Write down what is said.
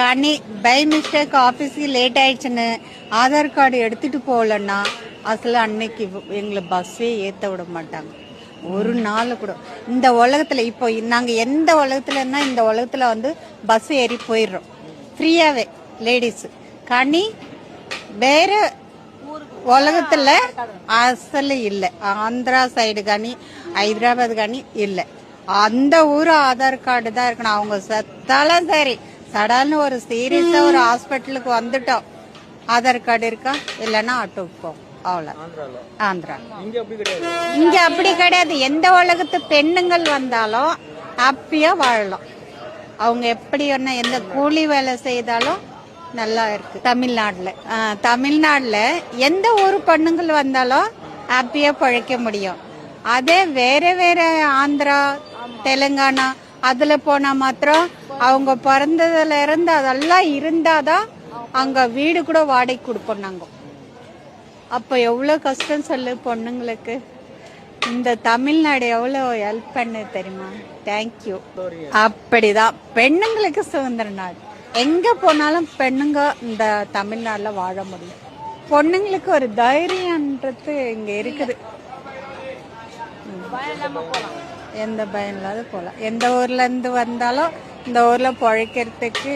Ghani by mistake ஆஃபீஸ்க்கு late ఆయిడుச்சுను Aadhaar card எடுத்துட்டு போகலன்னா அசல அன்னைக்கு எங்களை பஸ்ஸே ஏற்ற விட மாட்டாங்க. ஒரு நாள் கூட. இந்த உலகத்தில் இப்போ நாங்கள் எந்த உலகத்துலன்னா இந்த உலகத்தில் வந்து பஸ் ஏறி போயிடுறோம். ஃப்ரீயாகவே லேடிஸு கனி வேறு உலகத்தில் அசல் இல்லை. ஆந்திரா சைடு కానీ ஹைதராபாத் కానీ இல்லை. அந்த ஊர் ஆதார் கார்டு தான் இருக்கணும். அவங்க செத்தாலும் சரி சடன்னு ஒரு சீரியஸா ஒரு ஹாஸ்பிட்டலுக்கு வந்துட்டோம். ஆதார் கார்டு இருக்கா? இல்லைன்னா ஆட்டோக்கு போகும் அவ்வளோ ஆந்திரா. இங்க அப்படி கிடையாது. எந்த உலகத்து பெண்ணுங்கள் வந்தாலும் ஹாப்பியா வாழலாம். அவங்க எப்படி என்ன எந்த கூலி வேலை செய்தாலும் நல்லா இருக்கு. தமிழ்நாட்டுல. தமிழ்நாட்டுல எந்த ஒரு பெண்ணுங்கள் வந்தாலும் ஹாப்பியா பழைக்க முடியும். அதே வேற வேற ஆந்திரா தெலுங்கானா அதுல போனா மாத்திரம் அவங்க பிறந்ததுல இருந்து அதெல்லாம் இருந்தாதான் அங்க வீடு கூட வாடகை கொடுப்போம் நாங்க. அப்போ எவ்வளோ கஷ்டம் சொல்லு பொண்ணுங்களுக்கு. இந்த தமிழ்நாடு எவ்வளோ ஹெல்ப் பண்ணு தெரியுமா? தேங்க்யூ அப்படிதான். பெண்ணுங்களுக்கு சுதந்திர நாடு எங்க போனாலும் பெண்ணுங்க இந்த தமிழ்நாட்டில் வாழ முடியும். பொண்ணுங்களுக்கு ஒரு தைரியன்றது இங்க இருக்குது. எந்த பயம் இல்லாத போகலாம் எந்த ஊர்லேருந்து வந்தாலும் இந்த ஊரில் பொழைக்கிறதுக்கு